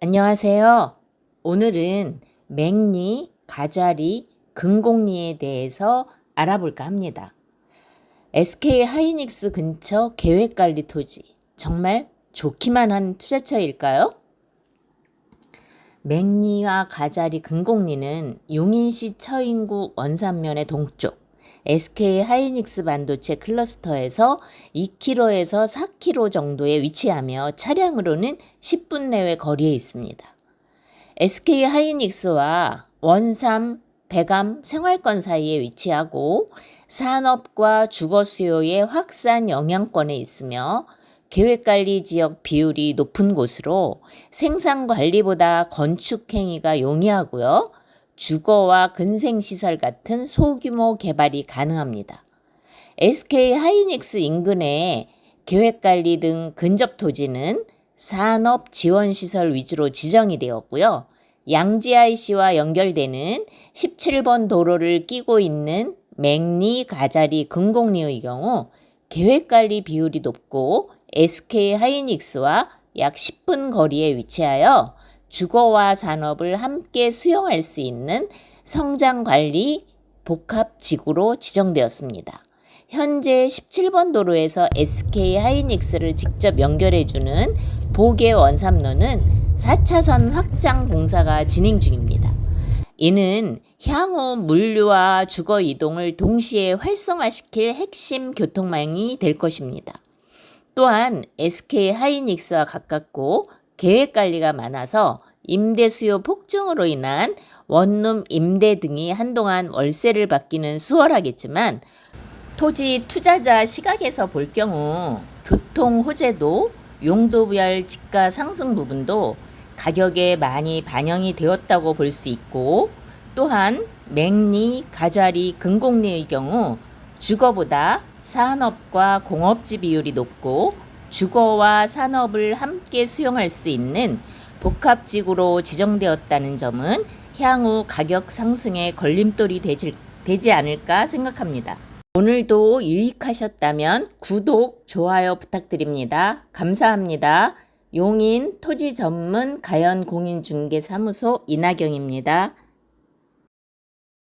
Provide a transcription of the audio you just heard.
안녕하세요. 오늘은 맹리, 가자리, 금곡리에 대해서 알아볼까 합니다. SK 하이닉스 근처 계획관리 토지. 정말 좋기만 한 투자처일까요? 맹리와 가자리, 금곡리는 용인시 처인구 원산면의 동쪽 SK 하이닉스 반도체 클러스터에서 2km에서 4km 정도에 위치하며 차량으로는 10분 내외 거리에 있습니다. SK 하이닉스와 원삼, 배감, 생활권 사이에 위치하고 산업과 주거 수요의 확산 영향권에 있으며 계획관리 지역 비율이 높은 곳으로 생산 관리보다 건축 행위가 용이하고요. 주거와 근생시설 같은 소규모 개발이 가능합니다. SK 하이닉스 인근의 계획관리 등 근접 토지는 산업 지원 시설 위주로 지정이 되었고요. 양지 IC와 연결되는 17번 도로를 끼고 있는 맹리, 가자리, 금곡리의 경우 계획관리 비율이 높고 SK 하이닉스와 약 10분 거리에 위치하여 주거와 산업을 함께 수용할 수 있는 성장 관리 복합 지구로 지정되었습니다. 현재 17번 도로에서 SK 하이닉스를 직접 연결해주는 보계 원삼로는 4차선 확장 공사가 진행 중입니다. 이는 향후 물류와 주거 이동을 동시에 활성화시킬 핵심 교통망이 될 것입니다. 또한 SK 하이닉스와 가깝고 계획 관리가 많아서 임대 수요 폭증으로 인한 원룸 임대 등이 한동안 월세를 받기는 수월하겠지만 토지 투자자 시각에서 볼 경우 교통 호재도 용도별 집가 상승 부분도 가격에 많이 반영이 되었다고 볼 수 있고 또한 맹리, 가자리, 금곡리의 경우 주거보다 산업과 공업지 비율이 높고 주거와 산업을 함께 수용할 수 있는 복합지구로 지정되었다는 점은 향후 가격 상승에 걸림돌이 되지, 되지 않을까 생각합니다. 오늘도 유익하셨다면 구독, 좋아요 부탁드립니다. 감사합니다. 용인 토지 전문 가연 공인 중개 사무소 이나경입니다.